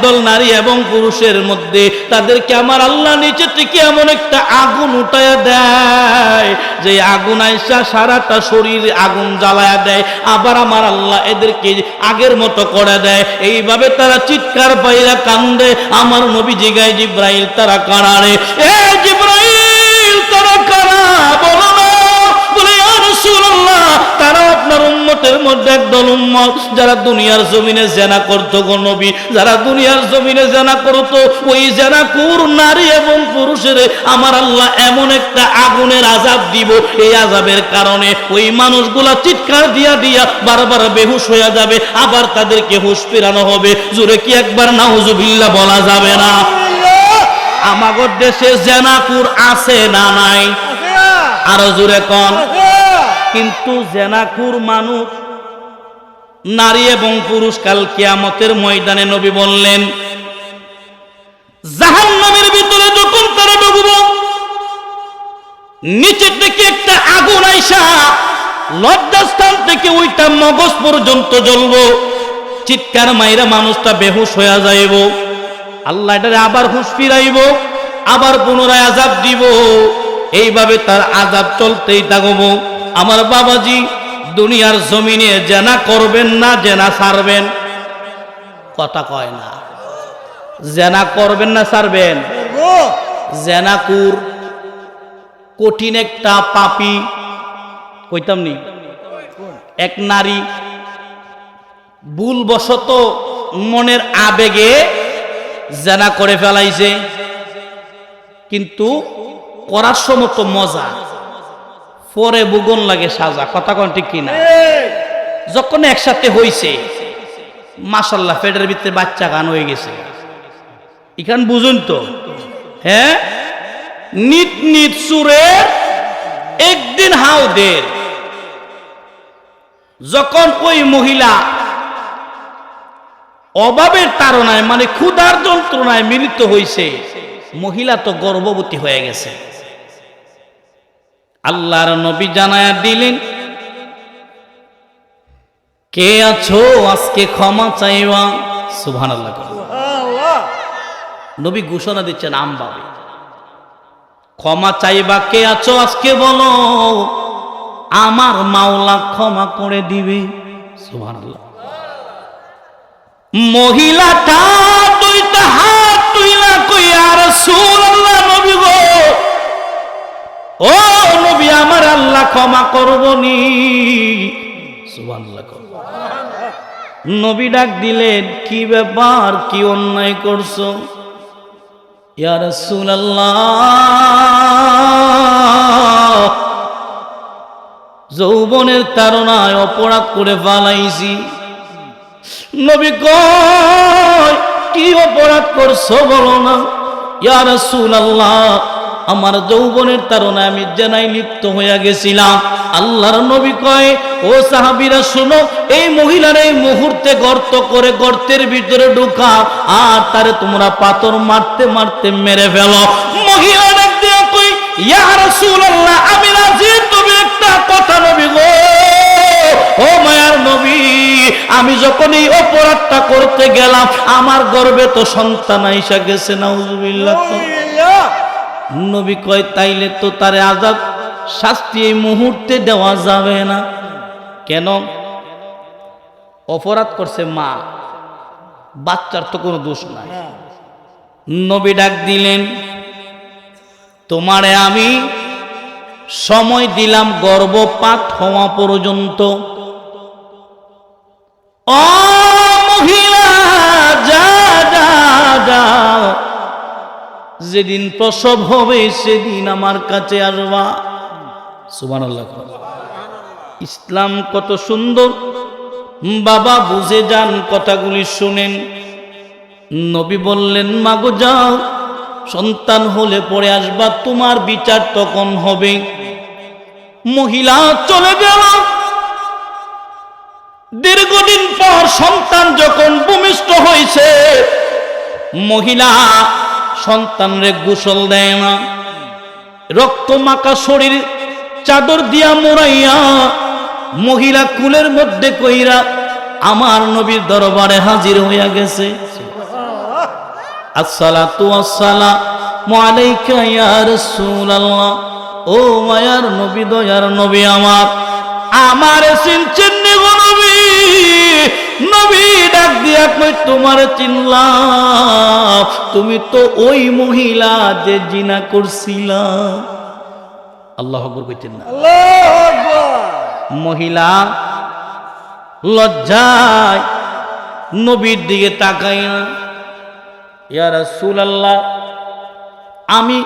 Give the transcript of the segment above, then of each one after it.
একদল নারী এবং পুরুষের মধ্যে তাদেরকে আমার আল্লাহ নিচে থেকে এমন একটা আগুন উঠায়া দেয়, যে আগুন আইসা সারাটা শরীর আগুন জ্বালায়া দেয়, আবার আমার আল্লাহ এদেরকে আগের মতো করে দেয়। এইভাবে তারা চিৎকার পাইরা কান্দে, আমার নবী জিগায় জিব্রাইল, তারা কারারে, এ জিব্রাইল, তারা কারা? বলো না। বলে রাসূলুল্লাহ, তারা আপনার উম্মতের মধ্যে একদল উম্মত যারা দুনিয়ার জমিনে জেনা করতো গো নবী যারা দুনিয়ার জমিনে জেনা করতো ওই জেনা কুর নারী এবং পুরুষের আমার আল্লাহ এমন একটা আগুনের আজাব দিব। এই আজাবের কারণে ওই মানুষগুলা চিৎকার দিয়া দিয়া বারবার বেহুশ হয়ে যাবে আবার তাদেরকে হুশ ফেরানো হবে। জোরে কি একবার নাউজুবিল্লাহ বলা যাবে না? আমাগর দেশে জেনাকুর আছে না নাই? আরও জোরে কন। কিন্তু জেনাকুর মানুষ, নারী এবং পুরুষ কাল কিয়ামতের ময়দানে নবী বললেন, জাহান্নামের ভিতরে যখন তারা ডুবব, নিচের থেকে একটা আগুন আইসা, লজ্জাস্থান থেকে ওইটা মগজ পর্যন্ত জ্বলবো, চিৎকার মাইরা মানুষটা বেহুশ হয়ে যাইব, আল্লাহ এটারে আবার হুশ ফিরাইব, আবার পুনরায় আজাব দিব, এইভাবে তার আজাব চলতেই থাকব। আমার বাবাজি দুনিয়ার জমিনে জেনা করবেন না, জেনা সারবেন। কথা কয় না। জেনা করবেন না, সারবেন। জেনাকুর কঠিন একটা পাপি। কইতাম নি? এক নারী ভুলবশত মনের আবেগে জেনা করে ফেলাইছে। কিন্তু করার সময় তো মজা। পরে বুগন লাগে সাজা, কথা কোন ঠিক কিনা? যখন একসাথে হইছে মাসাল্লাহ পেটের ভিতরে বাচ্চা গান হয়ে গেছে। এখান বুঝুন তো হ্যাঁ? নিত নিত সুরে একদিন হাউদের যখন ওই মহিলা অভাবের তাড়নায় মানে ক্ষুধার যন্ত্রণায় মিলিত হইছে, মহিলা তো গর্ভবতী হয়ে গেছে। আল্লাহর নবী জানায়া দিলেন কে আছো? আজকে ক্ষমা চাইবা। সুবহান আল্লাহ নবী ঘোষণা দিচ্ছেন আমভাবে ক্ষমা চাইবা কে আছো আজকে বলো। আমার মাওলা ক্ষমা করে দিবে। সুবহান আল্লাহ মহিলাটা দুইটা হাত তুইলা কই আর রাসূলুল্লাহ নবী গো। ও নবী, আমার আল্লাহ ক্ষমা করবনি। সুবহানাল্লাহ নবী ডাক দিলেন, কি ব্যাপার? কি অন্যায় করছ? ইয়া রাসূলুল্লাহ, যৌবনের তারনায় অপরাধ করে ফালাইছি। নবী কয়, কি অপরাধ করছ বলো না? ইয়া রাসূলুল্লাহ আমার যৌবনের তারণায় আমি জেনাই লিপ্ত হইয়া গেছিলাম। আল্লাহর নবী কয়, ও সাহাবীরা, শুনো, এই মহিলার এই মুহূর্তে গর্ত করে গর্তের ভিতরে ঢুকাও আর তারে তোমরা পাথর মারতে মারতে মেরে ফেলো। মহিলা আমি যখন এই অপরাধটা করতে গেলাম, আমার গর্বে তো সন্তান আইসা গেছে, নাউজুবিল্লাহ। নবী কয়, তাইলে তো তারে আজাব, শাস্তি এই মুহূর্তে দেওয়া যাবে না। কেন? অপরাধ করছে মা। বাচ্চার তো কোনো দোষ নাই। নবী ডাক দিলেন, তোমারে আমি সময় দিলাম গর্ভপাত হওয়া পর্যন্ত। ও যেদিন প্রসব হবে, সেদিন আমার কাছে আসবা। সুবান ইসলাম কত সুন্দর। বাবা বুঝে যান কথাগুলি শুনেন। নবী বললেন, মাগো, যাও। সন্তান হলে পরে আসবা। তোমার বিচার তখন হবে। মহিলা, চলে গেল দীর্ঘদিন পর সন্তান যখন ভূমিষ্ঠ হয়েছে, মহিলা সন্তানরে গোসল দেয় না। রক্ত মাকা শরীর, চাদর দিয়া মোড়াইয়া মহিলা কুলের মধ্যে কইরা, আমার নবীর দরবারে হাজির হইয়া গেছে। আসসালাতু আসসালামু আলাইকা ইয়া রাসূলুল্লাহ। ও মায়ার নবী, দয়ার নবী আমার। আমার চিনছেন নি গো নবী ডাক দিয়া কই তোমার চিনলাম তুমি তো ওই মহিলা যে জিনা করছিলা। আল্লাহ আকবার কইতেন না। মহিলা লজ্জায় নবীর দিকে তাকাই না। ইয়া রাসূলুল্লাহ আমি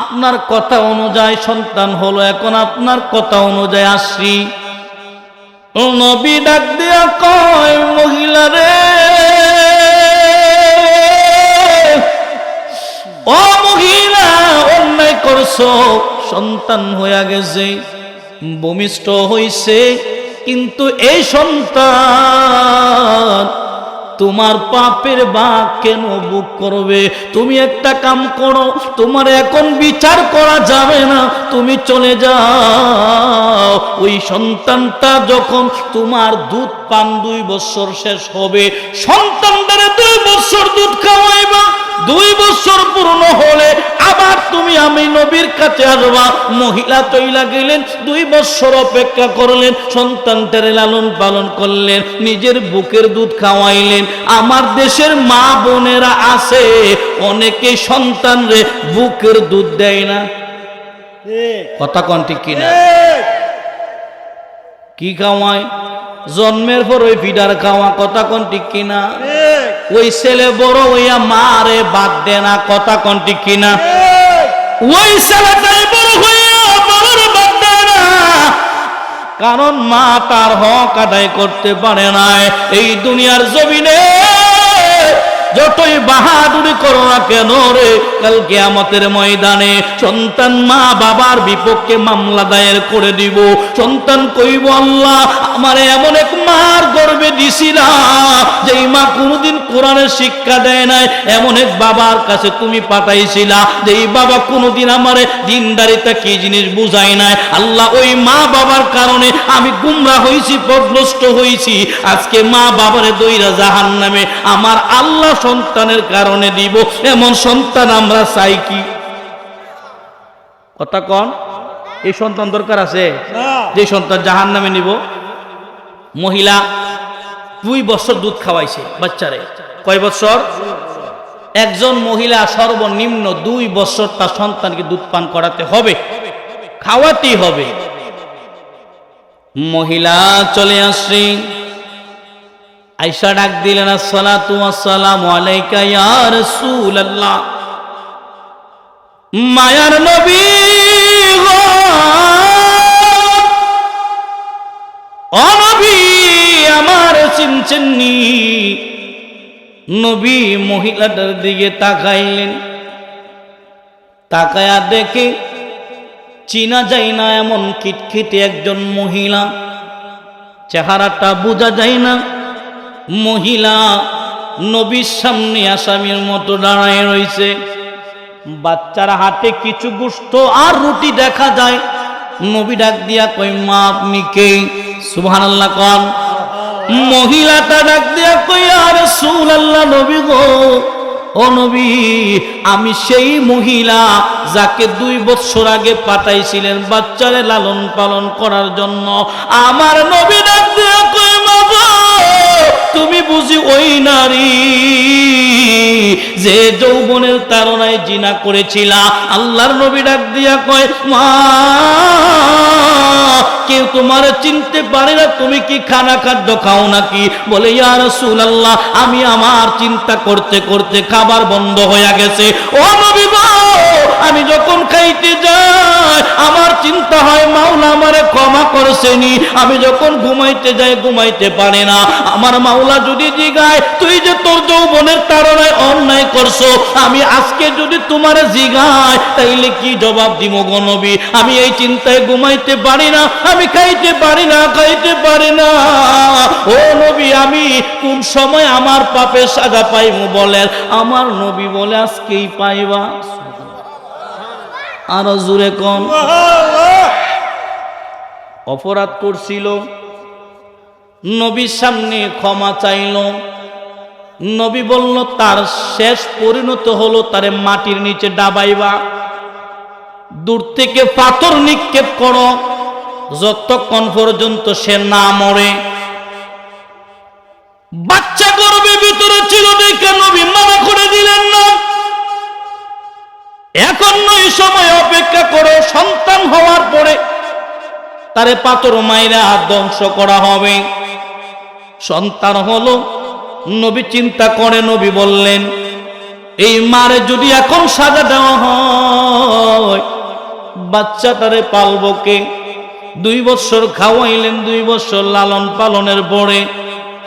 আপনার কথা অনুযায়ী সন্তান হলো এখন আপনার কথা অনুযায়ী আসি নবী ডাক দিয়া কয়, মহিলা রে। ও মহিলা, অন্যায় করছ, সন্তান হইয়া গেছে ভূমিষ্ঠ হইছে, কিন্তু এই সন্তান তোমার পাপের বাঘ কেন বুক করবে? তুমি একটা কাম করো, তোমার এখন বিচার করা যাবে না, তুমি চলে যাও। ওই সন্তানটা যখন তোমার দুধ পান দুই বছর শেষ হবে, সন্তানদের দুই বছর দুধ খাওয়াইবা। দুই বছর পূর্ণ হলে আবার তুমি আমি নবীর কাছে আসবা। মহিলা তৈলা গেলেন, দুই বছর অপেক্ষা করলেন সন্তানটারে লালন পালন করলেন, নিজের বুকের দুধ খাওয়াইলেন। আমার দেশের মা বোনেরা আছে অনেকে সন্তান রে বুকের দুধ দেয় না। কথা কন ঠিক কিনা? কি খাওয়ায়? জন্মের পর ওই ফিডার খাওয়া, কথা কোন ঠিক কিনা? ওই ছেলে বড় হইয়া মারে বাদ দে না, কথা কন্টি কিনা? ওই ছেলেটাই বড় হইয়া মার বাদ দে না। কারণ মা তার হক আদায় করতে পারে না এই দুনিয়ার জমিনে যতই বাহাদুরি করো না কেন রে, কাল কেয়ামতের ময়দানে সন্তান মা বাবার বিপক্ষে মামলা দায়ের করে দিব। সন্তান কইব, আল্লাহ, আমার এমন এক মার গর্বে দিছিলা যেই মা কোনোদিন কোরআনের শিক্ষা দেয় নাই। এমন এক বাবার কাছে তুমি পাঠাইছিলা, যেই বাবা কোনোদিন আমারে দিনদারিতা কি জিনিস বুঝাই নাই। আল্লাহ, ওই মা বাবার কারণে আমি গুমরা হয়েছি পদভ্রষ্ট হয়েছি আজকে মা বাবারে দইরা জাহান নামে আমার আল্লাহ সন্তানের কারণে দিব এমন সন্তান আমরা চাই কি? কথা কন এই সন্তান দরকার আছে? যে সন্তান জাহান নামে নিব। মহিলা দুই বছর দুধ খাওয়াইছে বাচ্চারে। কয় বছর? একজন মহিলা সর্বনিম্ন দুই বছর তার সন্তানকে দুধ পান করাতে হবে। খাওয়াতেই হবে। মহিলা চলে আসছে আইসা ডাক দিলেন আসসালামু আলাইকা মায়ার নবী, আমার চিনচেননি নবী মহিলাটার দিকে তাকাইলেন। তাকায়া দেখে চিনা যায় না এমন খিটখিটে একজন মহিলা। চেহারাটা বোঝা যায় না। মহিলা নবীর সামনে আসামির মতো দাঁড়ায় রয়েছে। বাচ্চার হাতে কিছু গুস্ত আর রুটি দেখা যায়। নবী ডাক দিয়া কই মা, আপনি কে? সুবহানাল্লাহ কন। মহিলাটা ডাক দিয়া কই আর সুল আল্লাহ নবী গো। ও নবী, আমি সেই মহিলা যাকে দুই বছর আগে পাঠাইছিলেন বাচ্চারে লালন পালন করার জন্য। আমার নবী তুমি বুঝি ওই নারী যে যৌবনের তারনায় জিনা করেছিলা? আল্লাহর নবী ডাক দিয়া কয় মা কেউ তোমার চিনতে পারে না তুমি কি খানা খাদ্য খাও নাকি? বলে ইয়ার আল্লাহ আমি আমার চিন্তা করতে করতে খাবার বন্ধ হয়ে গেছে। ও নবী গো, আমি যখন খাইতে যাই আমার চিন্তা হয়, মাওলা আমারে ক্ষমা করছেনি। আমি যখন ঘুমাইতে যাই, ঘুমাইতে পারে না। আমার মাওলা যদি জিগায়, তুই যে তোর যৌবনের তারনায় অন্যায় করছ, আমি আজকে যদি তোমার জিগায়, তাইলে কি জবাব দিব গো নবী? আমি এই চিন্তায় ঘুমাইতে পারি না, আমি খাইতে পারি না, খাইতে পারি না। ও নবী, আমি কোন সময় আমার পাপের সাজা পাইব বলেন? আমার নবী বলে আজকেই পাইবা। আরও জুড়ে কম। অপরাধ করছিল নবীর সামনে ক্ষমা চাইল। নবী বলল তার শেষ পরিণত হলো তারে মাটির নিচে ডাবাইবা। দূর থেকে পাথর নিক্ষেপ করো যতক্ষণ পর্যন্ত সে না মরে। বাচ্চা এখন নয় সময় অপেক্ষা করো, সন্তান হওয়ার পরে তারে পাথর মাইরা ধ্বংস করা হবে। সন্তান হলো, নবী চিন্তা করে, নবী বললেন, এই মারে যদি এখন সাজা দেওয়া হয়, বাচ্চাটারে পালব কে? দুই বছর খাওয়াইলেন, দুই বছর লালন পালনের পরে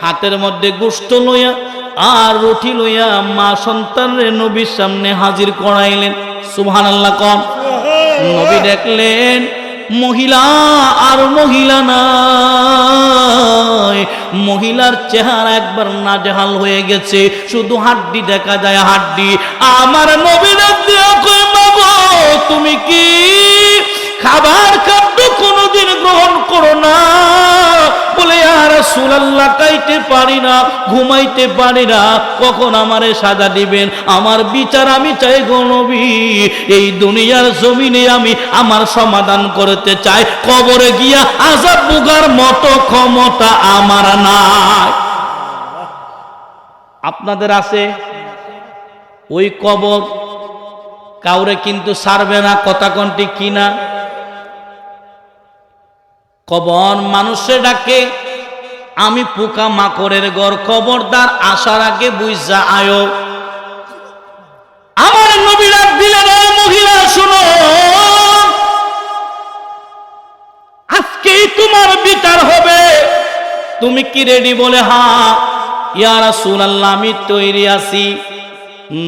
হাতের মধ্যে গোস্ত লইয়া আর রুটি লইয়া মা সন্তানরে নবীর সামনে হাজির করাইলেন। নবী দেখলেন, মহিলা আর মহিলা নাই। মহিলার চেহারা একবার নাজেহাল হয়ে গেছে। শুধু হাড্ডি দেখা যায় হাড্ডি। আমার নবী দেখ তুমি কি খাবার খাদ্য কোনোদিন গ্রহণ করো না। বলে আর সুলাল্লাহ কাইতে পারি না, ঘুমাইতে পারি না। কখন আমারে সাজা দিবেন? আমার বিচার আমি চাই গণবি এই দুনিয়ার জমিনে আমি আমার সমাধান করতে চাই। কবরে গিয়া আজাব বুগার মতো ক্ষমতা আমার নাই। আপনাদের আছে? ওই কবর কাউরে কিন্তু সারবে না, কথা কোনটি কিনা কবর মানুষে ডাকে, আমি পোকা মাকড়ের ঘর খবরদার আসার আগে বুঝা আয়ো। আমার নবীরা দিলেন মহিলা, শুনো। আজকেই তোমার বিচার হবে। তুমি কি রেডি বলে, হা, ইয়া রাসূলুল্লাহ, আমি তৈরি আছি।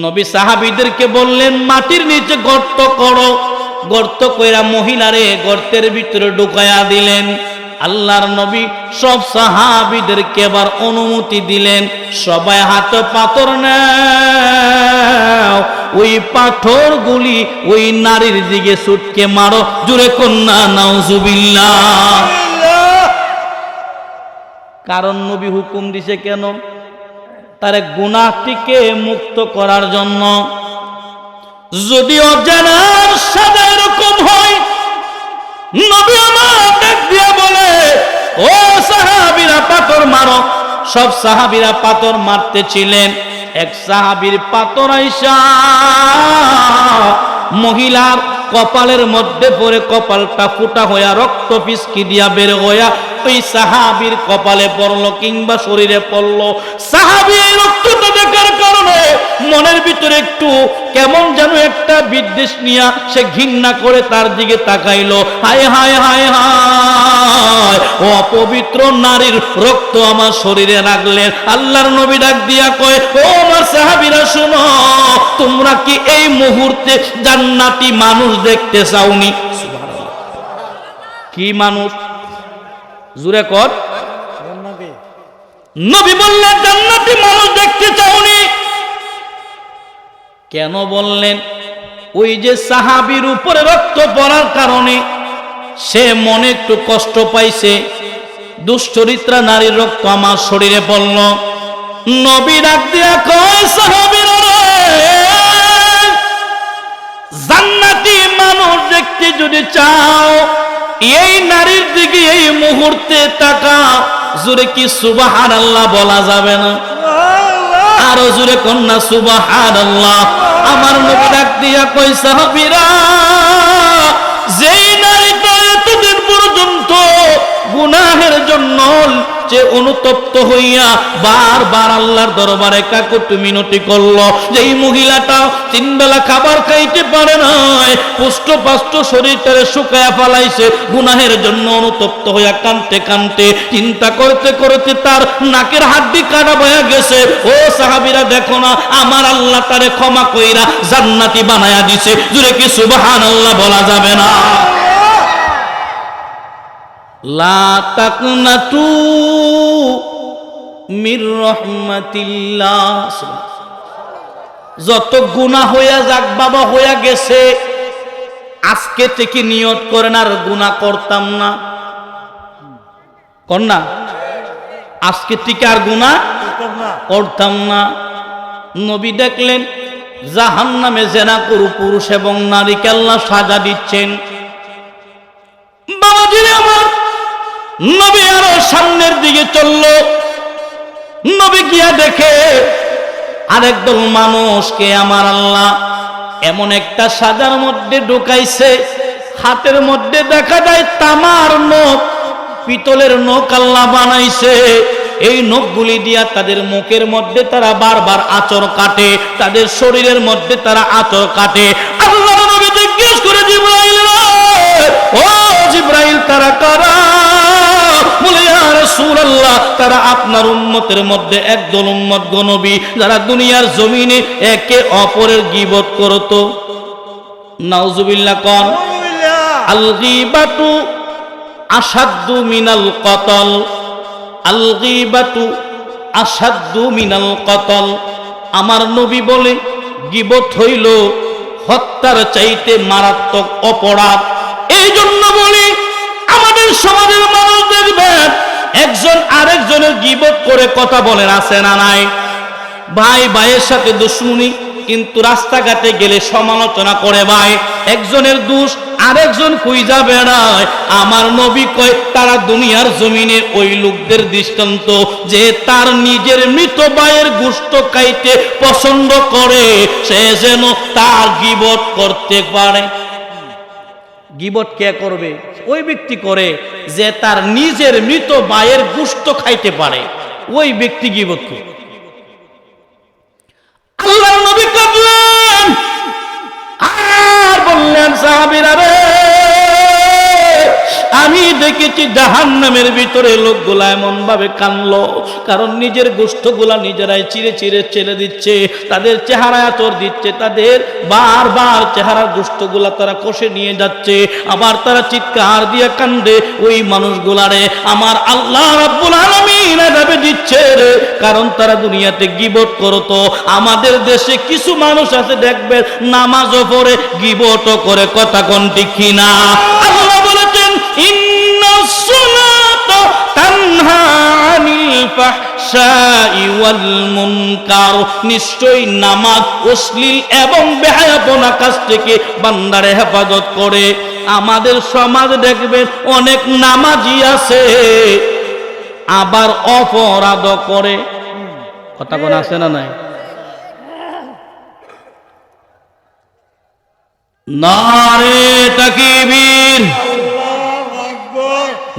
নবী সাহাবীদেরকে বললেন, মাটির নিচে গর্ত করো। গর্ত কইরা মহিলারে গর্তের ভিতরে ঢুকায়া দিলেন। আল্লাহর নবী সব সাহাবীদেরকে এবার অনুমতি দিলেন, সবাই হাত পাথর নাও, ওই পাথর গুলি ওই নারীর দিকে ছুটকে মারো জুড়ে কন্যা, নাউজুবিল্লাহ। কারণ নবী হুকুম দিছে কেন? তার গুনাহটিকে মুক্ত করার জন্য। যদি অজানার সাদা এরকম হয়, নবী আমার ডাক দিয়া বলে, ও সাহাবীরা, পাথর মারো। সব সাহাবীরা পাথর মারতেছিলেন। এক সাহাবীর পাথর আইসা, মহিলার কপালের মধ্যে পড়ে কপালটা ফুটা হইয়া রক্ত পিসকি দিয়া বের হইয়া ওই সাহাবীর কপালে পড়ল কিংবা শরীরে পড়ল। সাহাবী মনের ভিতরে একটু কেমন যেন একটা বিদ্বেষ নিয়া সে ঘৃণা করে তার দিকে তাকাইলো। হায় হায় হায় হায় ও অপবিত্র নারীর রক্ত আমার শরীরে রাখলেন। আল্লাহর নবী ডাক দিয়া কয় ও আমার সাহাবীরা শোনো তোমরা কি এই মুহূর্তে জান্নাতি মানুষ দেখতে চাওনি? কি মানুষ? জুরে কর। নবী বললেন জান্নাতি মানুষ দেখতে চাওনি। কেন বললেন? ওই যে সাহাবির উপরে রক্ত পড়ার কারণে সে মনে একটু কষ্ট পাইছে। দুশ্চরিত্রা নারীর রক্ত আমার শরীরে পড়ল। নবী ডাক দিয়া কয়, সাহাবির জান্নাতি মানুষ দেখতে যদি চাও, এই নারীর দিকে এই মুহূর্তে তাকা জোরে কি সুবাহান আল্লাহ বলা যাবে না? আরও জুড়ে কন্যা সুবাহান আল্লাহ আমার নবী ডাক দিয়া কই সাহাবীরা যেই নারীটা এতদিন পর্যন্ত জন্য যে অনুতপ্ত হইয়া বারবার আল্লাহর দরবারে কাকুতি মিনতি করল। যে এই মহিলাটা তিন বেলা খাবার খাইতে পারে নাই পুষ্ট পাষ্ট শরীরটারে শুকায়া ফালাইছে, গুনাহের জন্য অনুতপ্ত হইয়া কানতে কানতে চিন্তা করতে করতে তার নাকের হাড্ডি কাটা বয়া গেছে। ও সাহাবিরা, দেখো না, আমার আল্লাহ তারে ক্ষমা কইরা জান্নাতি বানায়া দিছে। জুড়ে কি সুবাহান আল্লাহ বলা যাবে না? মির যত গুনাহ হইয়া যাক, বাবা, হইয়া গেছে। আজকে থেকে নিয়ত করেন আর গুনাহ করতাম না। কর না? আজকে থেকে আর না করতাম না। নবী দেখলেন জাহান নামে জেনা করু পুরুষ এবং নারীকে আল্লাহ সাজা দিচ্ছেন বাবাজিরে আমার নবী আরও সামনের দিকে চলল। নবী গিয়া দেখে আরেক দল মানুষকে আমার আল্লাহ এমন একটা সাজার মধ্যে ঢুকাইছে, হাতের মধ্যে দেখা যায় তামার নখ, পিতলের নখ আল্লাহ বানাইছে। এই নখগুলি দিয়া তাদের মুখের মধ্যে তারা বারবার আচর কাটে, তাদের শরীরের মধ্যে তারা আচর কাটে। আল্লাহ নবী জিজ্ঞেস করে জিব্রাইল ও জিব্রাইল, তারা কারা? বলে রাসূলুল্লাহ তারা আপনার উম্মতের মধ্যে একদল উম্মত গনবী যারা দুনিয়ার জমিনে একে অপরের গীবত করত। নাউজুবিল্লাহ কন আলহামদুলিল্লাহ। আল গীবাতু আসাদ্দু মিনাল কতল আল গীবাতু আসাদ্দু মিনাল কতল। আমার নবী বলে গিবত হইল হত্যার চাইতে মারাত্মক অপরাধ। এই জন্য বলি সমাজের মানুষ দেখবেন একজন আরেকজনের গিবত করে কথা বলেন আছে না নাই? ভাই, ভাইয়ের সাথে দুশ্মনী, কিন্তু রাস্তাঘাটে গেলে সমালোচনা করে ভাই, একজনের দোষ আরেকজন কই যাবে না। আমার নবী কয়, তারা দুনিয়ার জমিনে ওই লোকদের দৃষ্টান্ত, যে তার নিজের মৃত ভাইয়ের গুষ্ট খাইতে পছন্দ করে, সে যেন তার গিবত করতে পারে। গিবত কে করবে? ওই ব্যক্তি করে যে তার নিজের মৃত মায়ের গুষ্ট খাইতে পারে। ওই ব্যক্তি গিবত করে। আল্লাহ নবী করলেন আর বললেন, সাহাবীরা রে আমি দেখেছি জাহান নামের ভিতরে লোকগুলা এমন ভাবে কানলো, কারণ নিজের গোষ্ঠগুলা নিজেরাই চিরে চিরে ছেড়ে দিচ্ছে, তাদের চেহারা আচর দিচ্ছে, তাদের বারবার চেহারার গোষ্ঠগুলা তারা কষে নিয়ে যাচ্ছে, আবার তারা চিৎকার দিয়ে কান্দে, ওই মানুষগুলারে আমার আল্লাহ রাব্বুল আলামিন এভাবে দিচ্ছে রে, কারণ তারা দুনিয়াতে গিবট করতো, আমাদের দেশে কিছু মানুষ আছে দেখবেন নামাজও পড়ে গিবটও করে, কথা কোন ঠিক কিনা। আনিল ফাহশাই ওয়াল নিশ্চয়ই নামাজ অশ্লীল এবং বেহায়াপনা কাজ থেকে বান্দারে হেফাজত করে। আমাদের সমাজ দেখবেন অনেক নামাজি আছে, আবার অপরাধ করে। কথা কোন আছে না নাই? নারে তাকিবীর।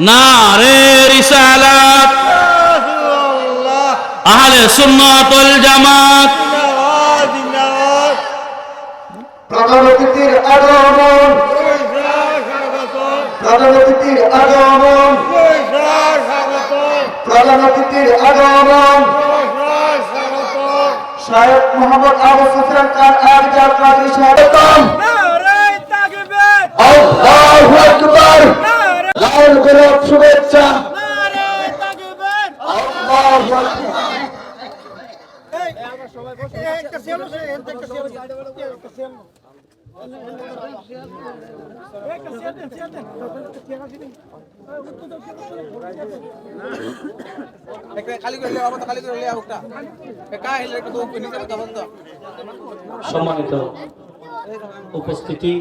নারে রিসালাত। আহলে সুন্নাতুল জামাত। প্রধান অতিথির আগমন প্রধান অতিথির আগমন প্রধান অতিথির আগমন। শায়ক মোহাম্মদ আবু সুফিয়ান খান আর জাকারি স্বাগতম কথা বন্ধ সম্মানিত উপস্থিতি।